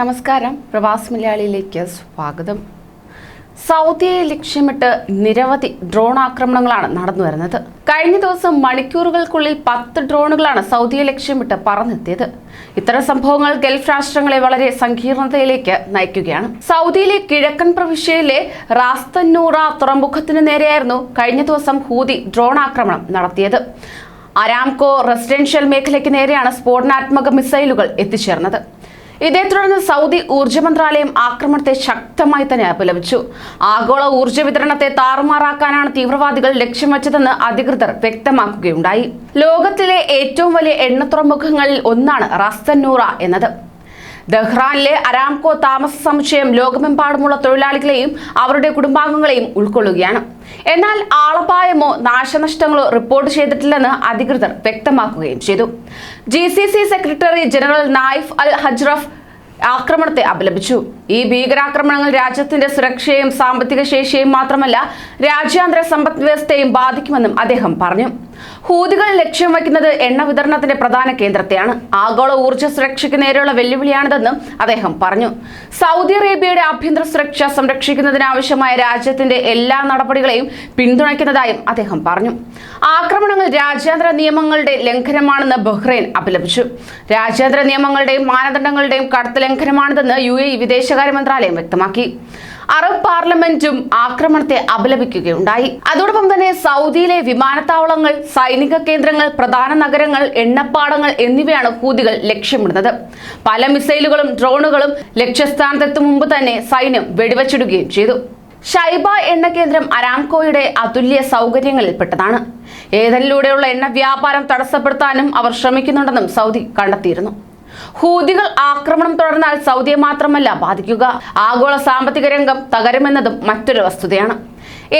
നമസ്കാരം. പ്രവാസ് മലയാളിയിലേക്ക് സ്വാഗതം. സൗദിയെ ലക്ഷ്യമിട്ട് നിരവധി ഡ്രോൺ ആക്രമണങ്ങളാണ് നടന്നു വരുന്നത്. കഴിഞ്ഞ ദിവസം മണിക്കൂറുകൾക്കുള്ളിൽ പത്ത് ഡ്രോണുകളാണ് സൗദിയെ ലക്ഷ്യമിട്ട് പറന്നെത്തിയത്. ഇത്തരം സംഭവങ്ങൾ ഗൾഫ് രാഷ്ട്രങ്ങളെ വളരെ സങ്കീർണതയിലേക്ക് നയിക്കുകയാണ്. സൗദിയിലെ കിഴക്കൻ പ്രവിശ്യയിലെ റാസ്തന്നൂറ തുറമുഖത്തിന് നേരെയായിരുന്നു കഴിഞ്ഞ ദിവസം ഹൂതി ഡ്രോൺ ആക്രമണം നടത്തിയത്. അരാംകോ റെസിഡൻഷ്യൽ മേഖലയ്ക്ക് നേരെയാണ് സ്ഫോടനാത്മക മിസൈലുകൾ എത്തിച്ചേർന്നത്. ഇതേ തുടർന്ന് സൗദി ഊർജ മന്ത്രാലയം ആക്രമണത്തെ ശക്തമായി തന്നെ അപലപിച്ചു. ആഗോള ഊർജ വിതരണത്തെ താറുമാറാക്കാനാണ് തീവ്രവാദികൾ ലക്ഷ്യം വെച്ചതെന്ന് അധികൃതർ വ്യക്തമാക്കുകയുണ്ടായി. ലോകത്തിലെ ഏറ്റവും വലിയ എണ്ണ തുറമുഖങ്ങളിൽ ഒന്നാണ് റാസ്തന്നൂറ എന്നത്. ദഹ്റാനിലെ അരാംകോ താമസ സമുച്ചയം ലോകമെമ്പാടുമുള്ള തൊഴിലാളികളെയും അവരുടെ കുടുംബാംഗങ്ങളെയും ഉൾക്കൊള്ളുകയാണ്. എന്നാൽ ആളപായമോ നാശനഷ്ടങ്ങളോ റിപ്പോർട്ട് ചെയ്തിട്ടില്ലെന്ന് അധികൃതർ വ്യക്തമാക്കുകയും ചെയ്തു. G secretary general Nayef al Hajraf ആക്രമണത്തെ അപലപിച്ചു. ഈ ഭീകരാക്രമണങ്ങൾ രാജ്യത്തിന്റെ സുരക്ഷയെയും സാമ്പത്തിക ശേഷിയെയും മാത്രമല്ല രാജ്യാന്തര സമ്പദ് വ്യവസ്ഥയെയും ബാധിക്കുമെന്നും അദ്ദേഹം പറഞ്ഞു. ഹൂതികൾ ലക്ഷ്യം വയ്ക്കുന്നത് എണ്ണ വിതരണത്തിന്റെ പ്രധാന കേന്ദ്രത്തെയാണ്. ആഗോള ഊർജ സുരക്ഷയ്ക്ക് നേരെയുള്ള വെല്ലുവിളിയാണിതെന്നും അദ്ദേഹം പറഞ്ഞു. സൗദി അറേബ്യയുടെ ആഭ്യന്തര സുരക്ഷ സംരക്ഷിക്കുന്നതിനാവശ്യമായ രാജ്യത്തിന്റെ എല്ലാ നടപടികളെയും പിന്തുണയ്ക്കുന്നതായും അദ്ദേഹം പറഞ്ഞു. ആക്രമണങ്ങൾ രാജ്യാന്തര നിയമങ്ങളുടെ ലംഘനമാണെന്ന് ബഹ്റൈൻ അപലപിച്ചു. രാജ്യാന്തര നിയമങ്ങളുടെയും മാനദണ്ഡങ്ങളുടെയും കടത്ത് ലംഘനമാണിതെന്ന് യു എ വിദേശകാര്യ മന്ത്രാലയം വ്യക്തമാക്കി. അറബ് പാർലമെന്റും ആക്രമണത്തെ അപലപിക്കുകയുണ്ടായി. അതോടൊപ്പം തന്നെ സൗദിയിലെ വിമാനത്താവളങ്ങൾ സൈനിക കേന്ദ്രങ്ങൾ പ്രധാന നഗരങ്ങൾ എണ്ണപ്പാടങ്ങൾ എന്നിവയാണ് ഹൂതികൾ ലക്ഷ്യമിടുന്നത്. പല മിസൈലുകളും ഡ്രോണുകളും ലക്ഷ്യസ്ഥാനത്തെത്തും മുമ്പ് തന്നെ സൈന്യം വെടിവച്ചിടുകയും ചെയ്തു. ഷൈബ എണ്ണ കേന്ദ്രം അരാംകോയുടെ അതുല്യ സൗകര്യങ്ങളിൽപ്പെട്ടതാണ്. ഏതനിലൂടെയുള്ള എണ്ണ വ്യാപാരം തടസ്സപ്പെടുത്താനും അവർ ശ്രമിക്കുന്നുണ്ടെന്നും സൗദി കണ്ടെത്തിയിരുന്നു. ഹൂതികൾ ആക്രമണം തുടർന്നാൽ സൗദിയെ മാത്രമല്ല ബാധിക്കുക. ആഗോള സാമ്പത്തിക രംഗം തകരുമെന്നതും മറ്റൊരു വസ്തുതയാണ്.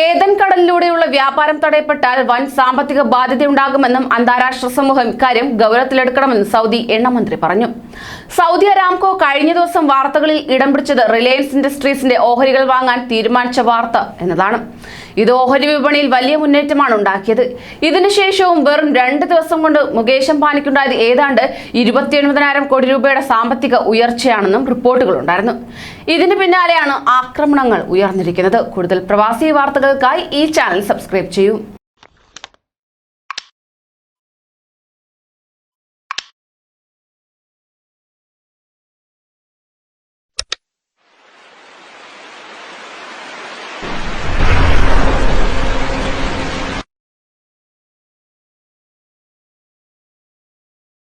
ഏതൻ കടലിലൂടെയുള്ള വ്യാപാരം തടയപ്പെട്ടാൽ വൻ സാമ്പത്തിക ബാധ്യതയുണ്ടാകുമെന്നും അന്താരാഷ്ട്ര സമൂഹം ഇക്കാര്യം ഗൗരവത്തിലെടുക്കണമെന്നും സൗദി എണ്ണമന്ത്രി പറഞ്ഞു. സൗദി അരാംകോ കഴിഞ്ഞ ദിവസം വാർത്തകളിൽ ഇടം പിടിച്ചത് റിലയൻസ് ഇൻഡസ്ട്രീസിന്റെ ഓഹരികൾ വാങ്ങാൻ തീരുമാനിച്ച വാർത്ത എന്നതാണ്. ഇത് ഓഹരി വിപണിയിൽ വലിയ മുന്നേറ്റമാണ് ഉണ്ടാക്കിയത്. ഇതിനുശേഷവും വെറും രണ്ട് ദിവസം കൊണ്ട് മുകേഷ് അംബാനിക്കുണ്ടായത് ഏതാണ്ട് ഇരുപത്തി കോടി രൂപയുടെ സാമ്പത്തിക ഉയർച്ചയാണെന്നും റിപ്പോർട്ടുകൾ ഉണ്ടായിരുന്നു ഇതിന് പിന്നാലെയാണ് ആക്രമണങ്ങൾ ഉയർന്നിരിക്കുന്നത്. കൂടുതൽ പ്രവാസി വാർത്തകൾക്കായി ഈ ചാനൽ സബ്സ്ക്രൈബ് ചെയ്യൂ.